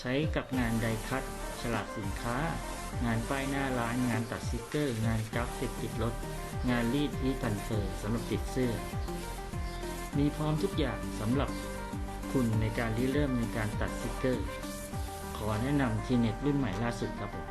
ใช้กับงานไดคัตฉลากสินค้า งานป้ายหน้าร้าน งานตัดสติกเกอร์ งานกราฟิกติดรถ งานรีดรีทันเฟอร์สำหรับติดเสื้อ มีพร้อมทุกอย่างสำหรับคุณในการริเริ่มในการตัดสติกเกอร์ ขอแนะนำทีเน็ตรุ่นใหม่ล่าสุดครับผม